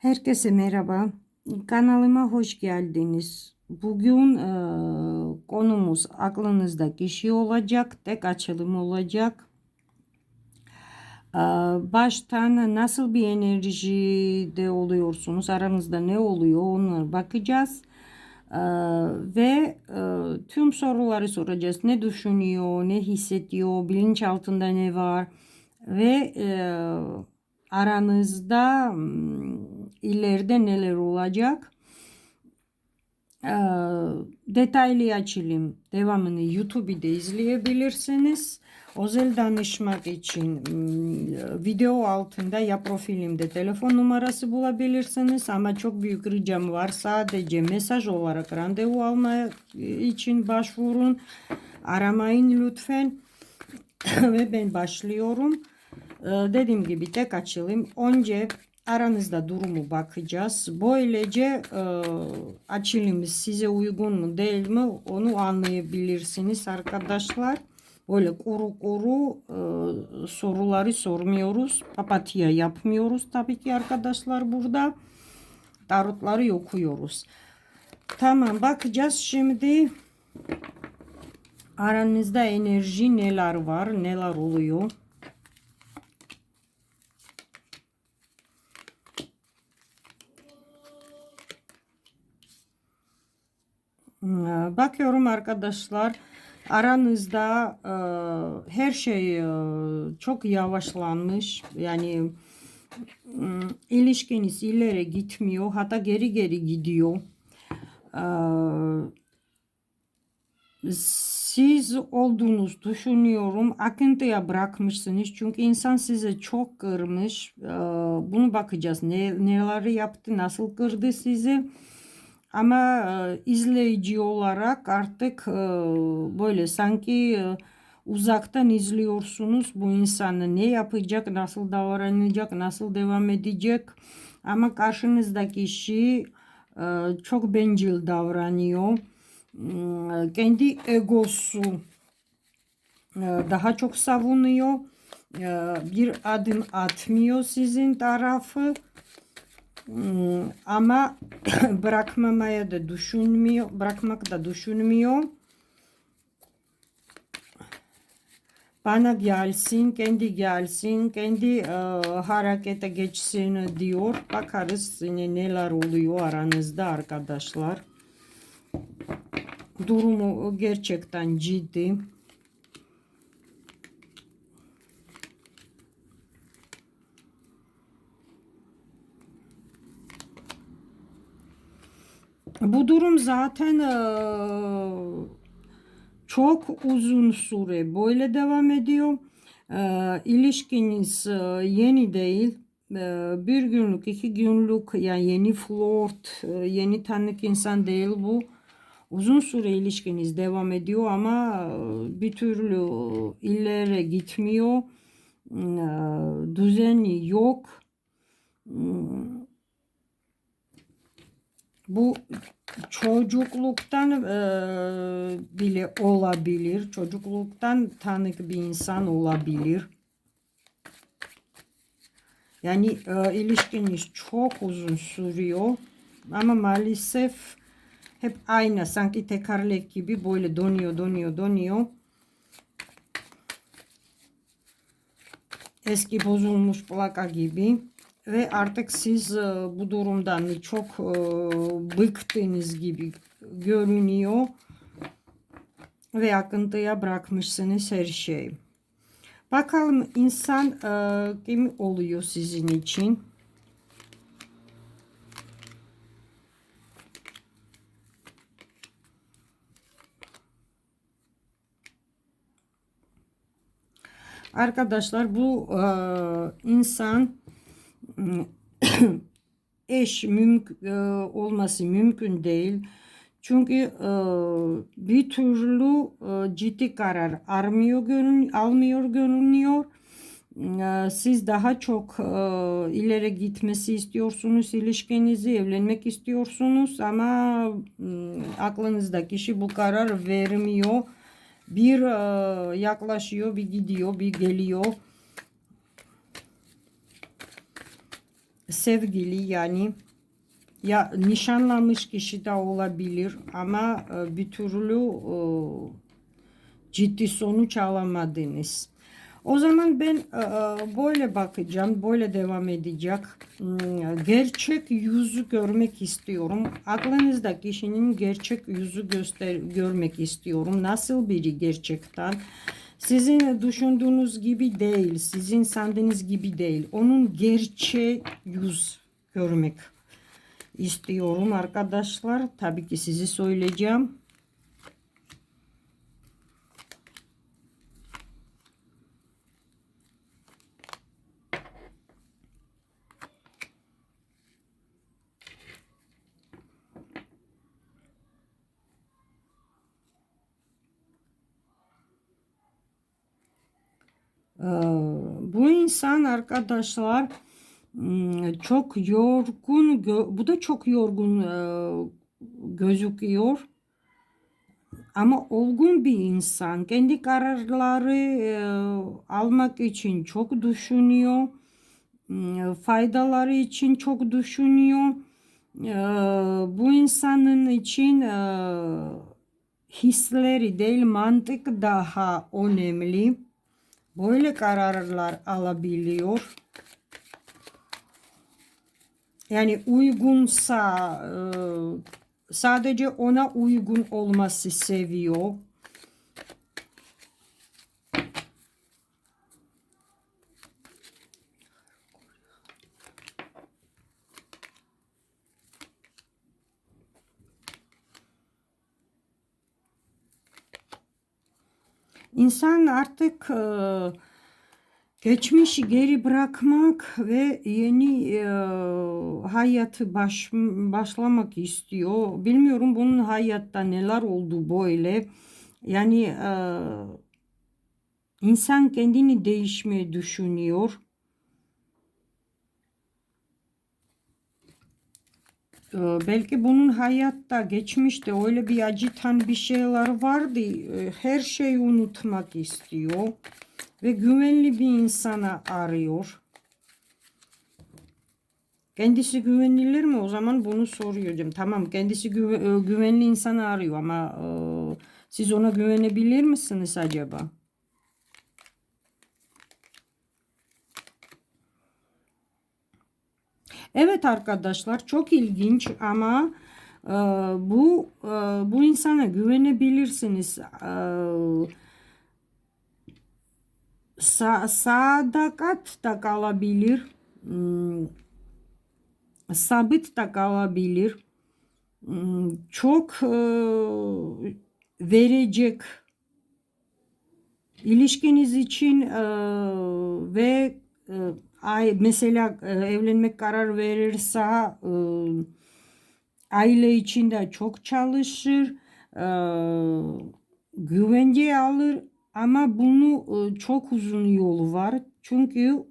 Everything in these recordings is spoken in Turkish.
Herkese merhaba. Kanalıma hoş geldiniz. Bugün e, konumuz aklınızda kişi olacak. Tek açılım olacak. E, baştan nasıl bir enerjide oluyorsunuz? Aranızda ne oluyor? Onlara bakacağız. E, ve e, tüm soruları soracağız. Ne düşünüyor? Ne hissediyor? Bilinç altında ne var? Ve e, aranızda ileride neler olacak? Detaylı açılım devamını YouTube'da izleyebilirsiniz. Özel danışmak için video altında ya profilimde telefon numarası bulabilirsiniz ama çok büyük ricam var sadece mesaj olarak randevu almak için başvurun aramayın lütfen ve ben başlıyorum. Ee, dediğim gibi tek açılım. Önce aranızda durumu bakacağız. Böylece e, size uygun mu değil mi onu anlayabilirsiniz arkadaşlar. Böyle kuru kuru e, soruları sormuyoruz. Papatya yapmıyoruz tabii ki arkadaşlar burada. Tarotları okuyoruz. Tamam bakacağız şimdi. Aranızda enerji neler var, neler oluyor. Bakıyorum arkadaşlar aranızda e, her şey e, çok yavaşlanmış. Yani e, ilişkiniz ileri gitmiyor hatta geri geri gidiyor. E, siz olduğunuz düşünüyorum akıntıya bırakmışsınız çünkü insan size çok kırmış. E, bunu bakacağız ne, neler yaptı nasıl kırdı sizi. Ama e, izleyici olarak artık e, böyle sanki e, uzaktan izliyorsunuz bu insanı ne yapacak, nasıl davranacak, nasıl devam edecek. Ama karşınızdaki kişi çok bencil davranıyor. E, kendi egosu daha çok savunuyor. Bir adım atmıyor sizin tarafı. Hmm, ama bırakmamaya da düşünmüyor, bırakmak da düşünmüyor. Bana gelsin, kendi gelsin, kendi e, harekete geçsin diyor. Bakarız yine neler oluyor aranızda arkadaşlar. Durumu gerçekten ciddi. Bu durum zaten çok uzun süre böyle devam ediyor. İlişkiniz yeni değil. Bir günlük, iki günlük yani yeni flört, yeni tanık insan değil bu. Uzun süre ilişkiniz devam ediyor ama bir türlü ileri gitmiyor. Düzeni yok bu çocukluktan e, bile olabilir. Çocukluktan tanık bir insan olabilir. Yani e, ilişkiniz çok uzun sürüyor. Ama maalesef hep aynı. Sanki tekerlek gibi böyle dönüyor, dönüyor, dönüyor. Eski bozulmuş plaka gibi. Ve artık siz e, bu durumdan çok e, bıktığınız gibi görünüyor. Ve akıntıya bırakmışsınız her şeyi. Bakalım insan e, kim oluyor sizin için? Arkadaşlar bu e, insan eş mümkün e, olması mümkün değil. Çünkü e, bir türlü e, ciddi karar almıyor, görün, almıyor görünüyor. Siz daha çok ileri gitmesi istiyorsunuz ilişkinizi, evlenmek istiyorsunuz ama e, aklınızda kişi bu karar vermiyor. Bir yaklaşıyor, bir gidiyor, bir geliyor. Sevgili yani ya nişanlanmış kişi de olabilir ama e, bir türlü e, ciddi sonuç alamadınız. O zaman ben e, böyle bakacağım, böyle devam edecek. Hmm, Gerçek yüzü görmek istiyorum. Aklınızda kişinin gerçek yüzü göster görmek istiyorum. Nasıl biri gerçekten? Sizin düşündüğünüz gibi değil, sizin sandığınız gibi değil. Onun gerçek yüz görmek istiyorum arkadaşlar. Tabii ki sizi söyleyeceğim. Ee, bu insan arkadaşlar hmm, çok yorgun bu da çok yorgun e, gözüküyor. Ama olgun bir insan kendi kararları e, almak için çok düşünüyor. Hmm, faydaları için çok düşünüyor. Ee, bu insanın için e, hisleri değil mantık daha önemli böyle kararlar alabiliyor. Yani uygunsa e, sadece ona uygun olması seviyor. İnsan artık e, geçmişi geri bırakmak ve yeni e, hayatı baş, başlamak istiyor. Bilmiyorum bunun hayatta neler oldu böyle. Yani e, insan kendini değişmeyi düşünüyor. Belki bunun hayatta geçmişte öyle bir acıtan bir şeyler vardı. Ee, Her şeyi unutmak istiyor. Ve güvenli bir insana arıyor. Kendisi güvenilir mi? O zaman bunu soruyorum. Tamam kendisi güve- e, güvenli insanı arıyor ama e, siz ona güvenebilir misiniz acaba? Evet arkadaşlar çok ilginç ama e, bu e, bu insana güvenebilirsiniz. E, sa sadakat da kalabilir. Hmm, sabit da kalabilir. Hmm, çok e, verecek ilişkiniz için e, ve e, ay mesela e, evlenmek karar verirse e, aile içinde çok çalışır e, güvence alır ama bunu çok uzun yolu var. Çünkü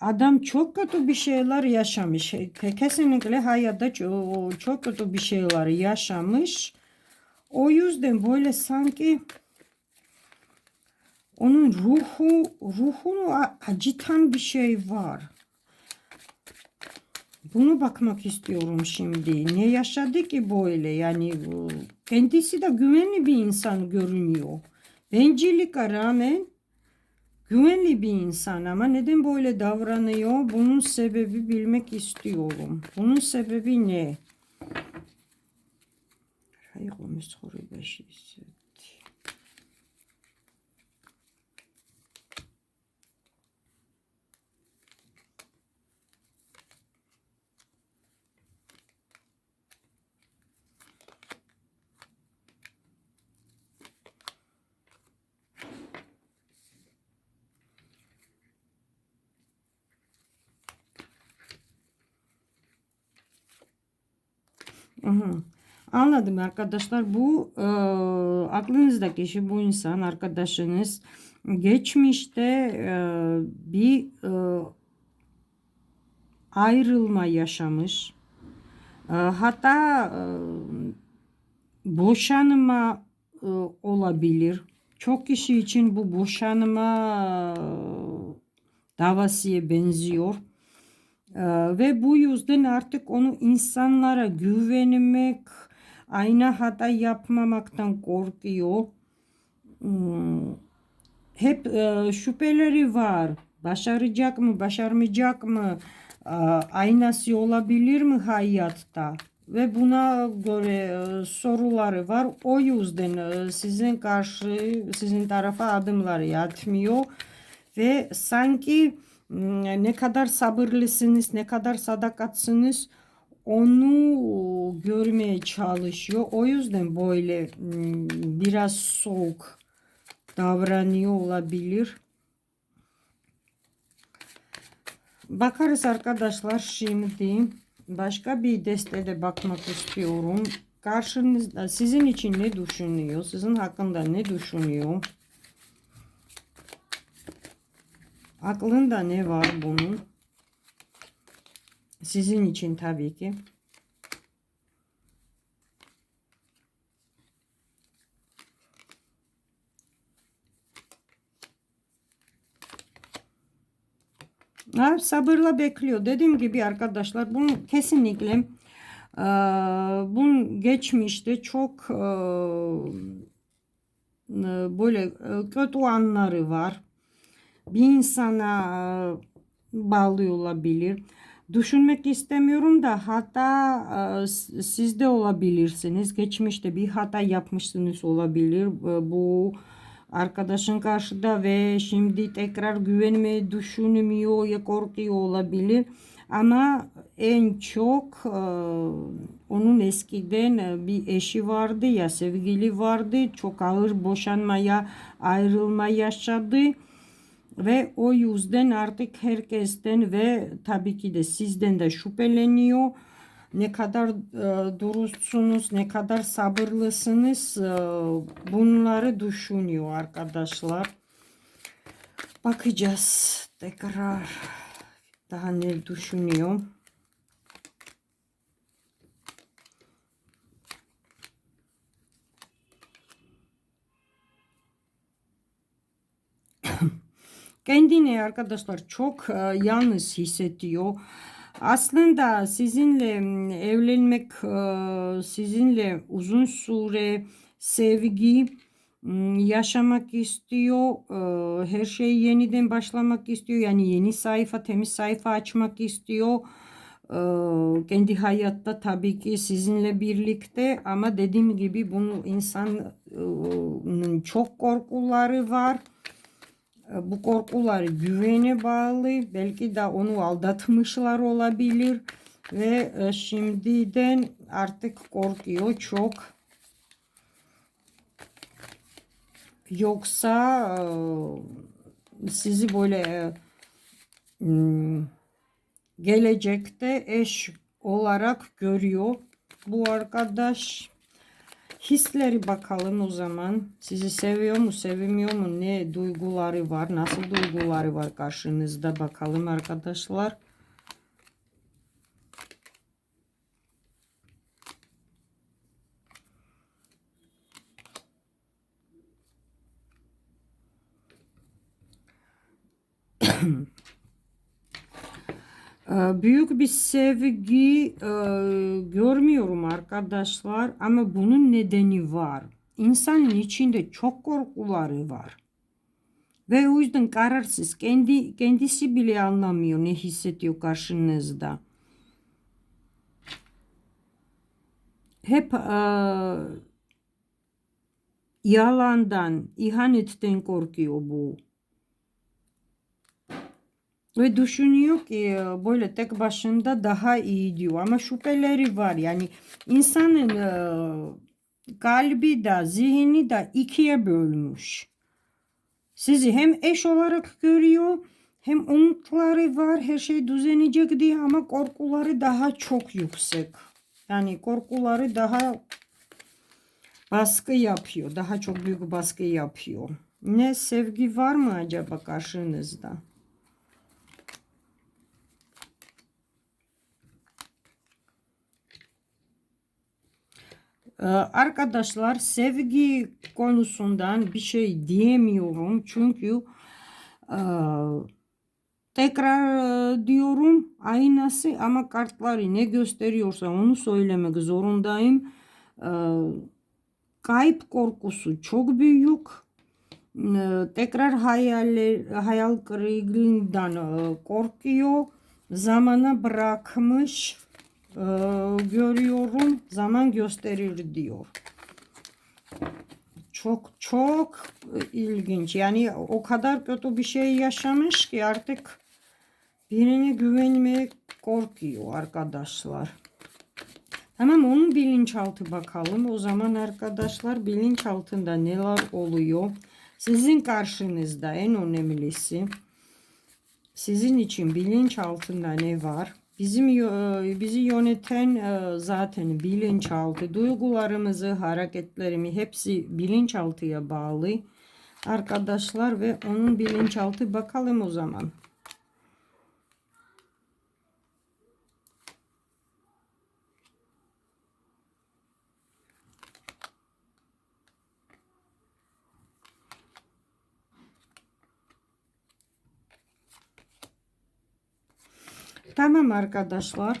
adam çok kötü bir şeyler yaşamış. Ke- kesinlikle hayatta çok kötü bir şeyler yaşamış. O yüzden böyle sanki onun ruhu, ruhunu acıtan bir şey var. Bunu bakmak istiyorum şimdi. Ne yaşadı ki böyle? Yani bu- kendisi de güvenli bir insan görünüyor. Bencilliğe rağmen güvenli bir insan ama neden böyle davranıyor? Bunun sebebi bilmek istiyorum. Bunun sebebi ne? Hayır, o soru Aha. Anladım arkadaşlar. Bu e, aklınızdaki kişi bu insan arkadaşınız geçmişte e, bir e, ayrılma yaşamış. E, hatta e, boşanma e, olabilir. Çok kişi için bu boşanma e, davasıya benziyor. Ee, ve bu yüzden artık onu insanlara güvenmek, aynı hata yapmamaktan korkuyor. Hmm, hep e, şüpheleri var. Başaracak mı, başarmayacak mı? E, aynası olabilir mi hayatta? Ve buna göre e, soruları var. O yüzden e, sizin karşı, sizin tarafa adımları atmıyor. Ve sanki ne kadar sabırlısınız, ne kadar sadakatsınız onu görmeye çalışıyor. O yüzden böyle biraz soğuk davranıyor olabilir. Bakarız arkadaşlar şimdi. Başka bir destede bakmak istiyorum. Karşınızda sizin için ne düşünüyor? Sizin hakkında ne düşünüyor? Aklında ne var bunun? Sizin için tabii ki. Ha, sabırla bekliyor. Dediğim gibi arkadaşlar bunu kesinlikle e, bunun geçmişte çok e, e, böyle e, kötü anları var. Bir insana e, bağlı olabilir. Düşünmek istemiyorum da hatta e, siz de olabilirsiniz. Geçmişte bir hata yapmışsınız olabilir. Bu arkadaşın karşıda ve şimdi tekrar güvenmeyi düşünmüyor ya korkuyor olabilir. Ama en çok e, onun eskiden bir eşi vardı ya sevgili vardı. Çok ağır boşanmaya ayrılma yaşadı. Ve o yüzden artık herkesten ve tabii ki de sizden de şüpheleniyor ne kadar e, dürüstsünüz, ne kadar sabırlısınız e, bunları düşünüyor arkadaşlar. Bakacağız tekrar daha ne düşünüyor. Kendini arkadaşlar çok e, yalnız hissediyor. Aslında sizinle evlenmek, sizinle uzun süre sevgi yaşamak istiyor. Her şeyi yeniden başlamak istiyor. Yani yeni sayfa, temiz sayfa açmak istiyor. Kendi hayatta tabii ki sizinle birlikte ama dediğim gibi bunu insanın çok korkuları var. E, bu korkular güvene bağlı. Belki de onu aldatmışlar olabilir. Ve e, şimdiden artık korkuyor çok. Yoksa e, sizi böyle hmm, gelecekte eş olarak görüyor. Bu arkadaş Hisleri bakalım o zaman. Sizi seviyor mu, sevmiyor mu? Ne duyguları var? Nasıl duyguları var karşınızda? Bakalım arkadaşlar. Ee, büyük bir sevgi e, görmüyorum arkadaşlar ama bunun nedeni var. İnsanın içinde çok korkuları var. Ve o yüzden kararsız. Kendi, kendisi bile anlamıyor ne hissediyor karşınızda. Hep e, yalandan, ihanetten korkuyor bu. Ve düşünüyor ki böyle tek başında daha iyi diyor. Ama şüpheleri var. Yani insanın e, kalbi de zihni de ikiye bölmüş. Sizi hem eş olarak görüyor hem umutları var her şey düzenecek diye ama korkuları daha çok yüksek. Yani korkuları daha baskı yapıyor. Daha çok büyük baskı yapıyor. Ne sevgi var mı acaba karşınızda? Arkadaşlar sevgi konusundan bir şey diyemiyorum. Çünkü e, Tekrar e, diyorum aynası ama kartları ne gösteriyorsa onu söylemek zorundayım. E, kayıp korkusu çok büyük. E, tekrar hayaller, hayal kırıklığından e, korkuyor. Zamana bırakmış e, görüyorum. Zaman gösterir diyor. Çok çok ilginç. Yani o kadar kötü bir şey yaşamış ki artık birine güvenmeye korkuyor arkadaşlar. Tamam onun bilinçaltı bakalım. O zaman arkadaşlar bilinçaltında neler oluyor? Sizin karşınızda en önemlisi sizin için bilinçaltında ne var? Bizim e, bizi yöneten e, zaten bilinçaltı, duygularımızı, hareketlerimi hepsi bilinçaltıya bağlı arkadaşlar ve onun bilinçaltı bakalım o zaman. Tamam arkadaşlar.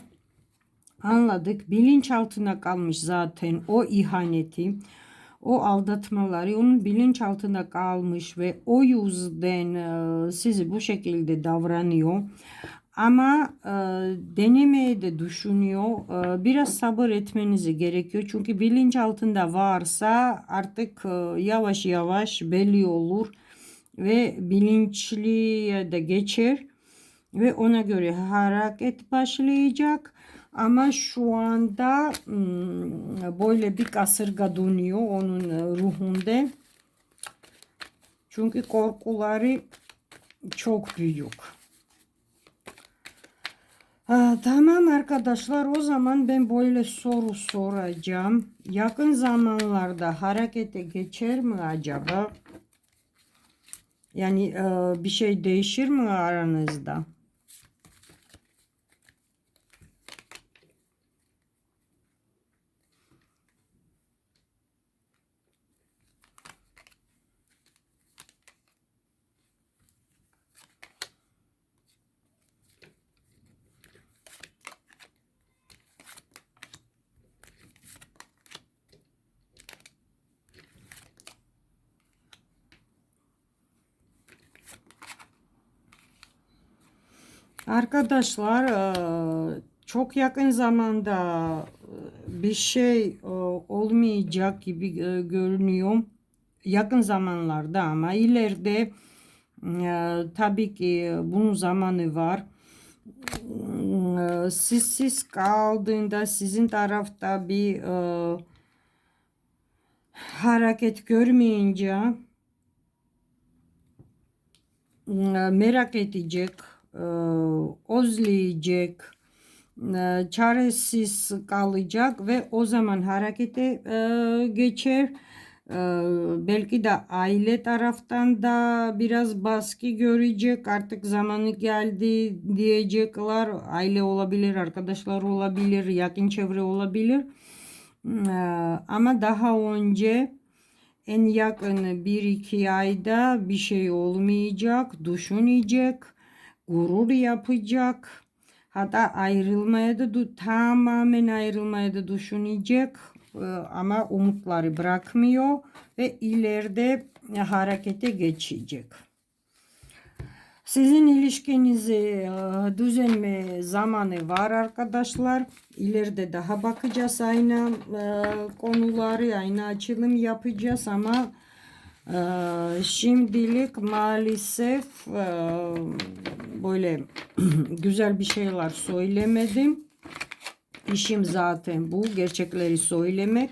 Anladık. Bilinçaltına kalmış zaten o ihaneti, o aldatmaları onun bilinçaltına kalmış ve o yüzden e, sizi bu şekilde davranıyor. Ama e, denemeye de düşünüyor. E, biraz sabır etmenizi gerekiyor. Çünkü bilinçaltında varsa artık e, yavaş yavaş belli olur ve bilinçliye de geçer ve ona göre hareket başlayacak. Ama şu anda hmm, böyle bir kasırga dönüyor onun ruhunda. Çünkü korkuları çok büyük. Ha, tamam arkadaşlar o zaman ben böyle soru soracağım. Yakın zamanlarda harekete geçer mi acaba? Yani e, bir şey değişir mi aranızda? Arkadaşlar e, çok yakın zamanda e, bir şey e, olmayacak gibi görünüyor. Yakın zamanlarda ama ileride tabii ki bunun zamanı var. Siz siz kaldığında sizin tarafta bir hareket görmeyince merak edecek özleyecek, çaresiz kalacak ve o zaman harekete geçer. Belki de aile taraftan da biraz baskı görecek. Artık zamanı geldi diyecekler. Aile olabilir, arkadaşlar olabilir, yakın çevre olabilir. Ama daha önce en yakın bir iki ayda bir şey olmayacak, düşünecek gurur yapacak. Hatta ayrılmaya da tamamen ayrılmaya da düşünecek ee, ama umutları bırakmıyor ve ileride harekete geçecek. Sizin ilişkinizi e, düzenme zamanı var arkadaşlar. İleride daha bakacağız aynı e, konuları, aynı açılım yapacağız ama şimdilik maalesef e, böyle güzel bir şeyler söylemedim. İşim zaten bu. Gerçekleri söylemek.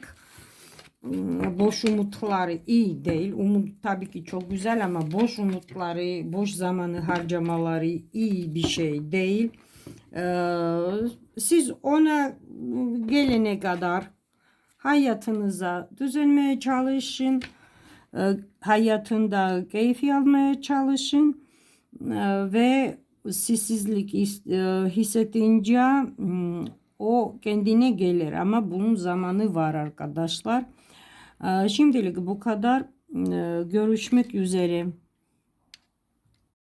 Hmm, boş umutları iyi değil. Umut tabii ki çok güzel ama boş umutları, boş zamanı harcamaları iyi bir şey değil. Ee, siz ona gelene kadar hayatınıza düzenmeye çalışın. Ee, hayatında keyif almaya çalışın ee, ve sessizlik e, hissedince hmm, o kendine gelir ama bunun zamanı var arkadaşlar. Ee, şimdilik bu kadar. Görüşmek üzere.